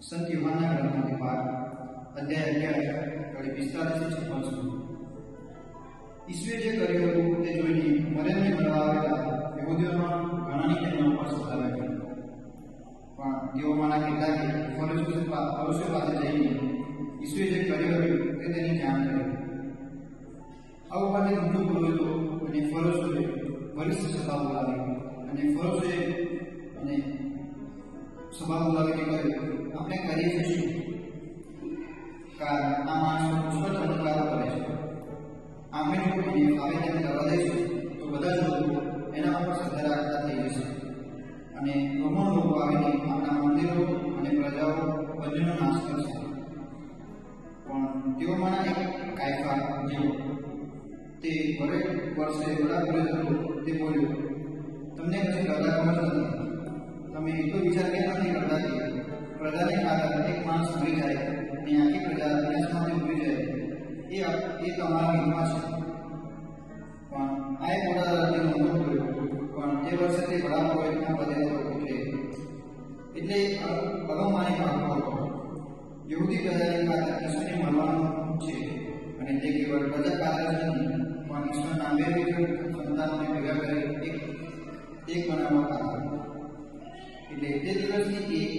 સંત યોહાનના ગ્રંથમાંથી પાઠ અધ્યાય અગિયાર કડી છે છપ્પન સુધી ઈસુએ જે કર્યું હતું તે જોઈને મરેને મળવા આવેલા યહૂદીઓમાં ઘણાની તેમના ઉપર સતાવ્યા હતા પણ તેઓમાંના કેટલાકે ફરોશો પાસે જઈને ઈસુએ જે કર્યું હતું તે તેની જાણ કરી. આ ઉપરથી મોટું પુરોહિતો અને ફરોશોએ વરિષ્ઠ સભા બોલાવી અને ફરોશોએ અને સભા બોલાવીને કહ્યું આપણે કરીએ છીએ કારણ આ માણસો ઓછો ચમત્કારો કરે છે. જો એને આવેદન કરવા દઈશું તો બધા જ લોકો એના ઉપર શ્રદ્ધા રાખતા થઈ જશે. અને બ્રહ્મણ લોકો આવીને આપણા મંદિરો અને પ્રજાઓ બંનેનો નાશ કરશે. પણ તેઓમાંના એક કાયફા જેવો, તે ભરે વર્ષે વડા પુરોહિત હતો, તે બોલ્યો, તમને કશું ખબર નથી. તમે એટલો વિચાર કેમ નથી કરતા પ્રજાને કારણે એક માણસ મરી જાય અને આખી પ્રજા વિનાશમાંથી ઉભરી જાય એ એ તમારા હિતમાં છે પણ આ એક મોટા દર્દીનો અનુભવ કર્યો પણ તે વર્ષે તે વડા પુરોહિતના પદે હતો એટલે એટલે અગમાની ભાગો હતો યહૂદી પ્રજાની ખાતર ઈશ્વરને મળવાનું છે અને તે કેવળ પ્રજા ખાતર જ નહીં પણ ઈશ્વરના બે વિકૃત સંતાનોને ભેગા કરી એક એક બનાવવા ખાતર એટલે તે દિવસની એક લોકોને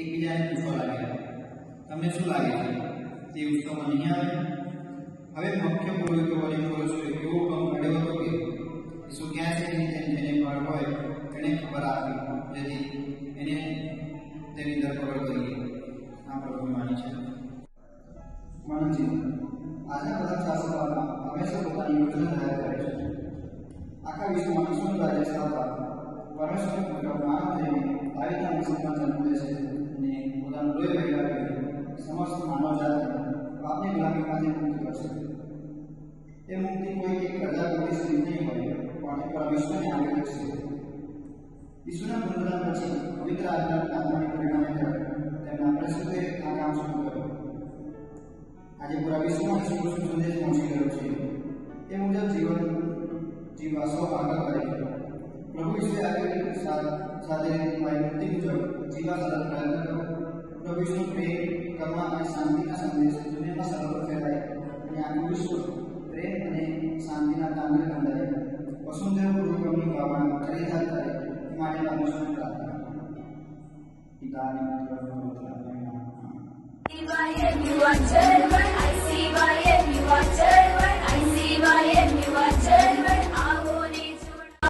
એકબીજાને પૂછવા લાગ્યા. તમને શું લાગે છે? તે ઉત્સવ નહીં આવે. હવે મુખ્ય પુરોહિતો અને પુરુષોએ એવો ભંગ કાઢ્યો હતો કે ઈસુ ક્યાં છે તેમ જેને ખબર હોય તેને ખબર આપી જેથી એને તેની ધરપકડ કરીએ આ પ્રભુ માની છે. માનવજી, આજના બધા શાસકોમાં હંમેશા પોતાની યોજના તૈયાર કરે છે. આખા વિશ્વમાં શું રાજ્ય સ્થાપવા પરમેશ્વર માનવ થઈને દાવીના મુસલમાન જન્મ લે છે. એક પ્રજા પૂરતી સીમિત નહીં હોય પણ એ પૂરા વિશ્વને આગળ કરશે ઈસુના પુનરુત્થાન પછી પવિત્ર આત્મા આત્માની પરિણામે તેમના પ્રસિદ્ધે આ કામ શરૂ કર્યું આજે પૂરા વિશ્વમાં ઈસુ કૃષ્ણ સંદેશ પહોંચી ગયો છે એ મુજબ જીવન જીવવા સૌ આગળ કરે છે પ્રભુ ઈશ્વરે આપેલી સા- સાધેલી મારી વૃત્તિ મુજબ જીવા સતત પ્રયત્ન કરો પ્રભુ ઈશ્વરનો પ્રેમ કર્મ અને શાંતિના સંદેશ દુનિયામાં સર્વત્ર ફેલાય వసుంధరపురకం ఖరీదారు ہمارے نام مسلم کا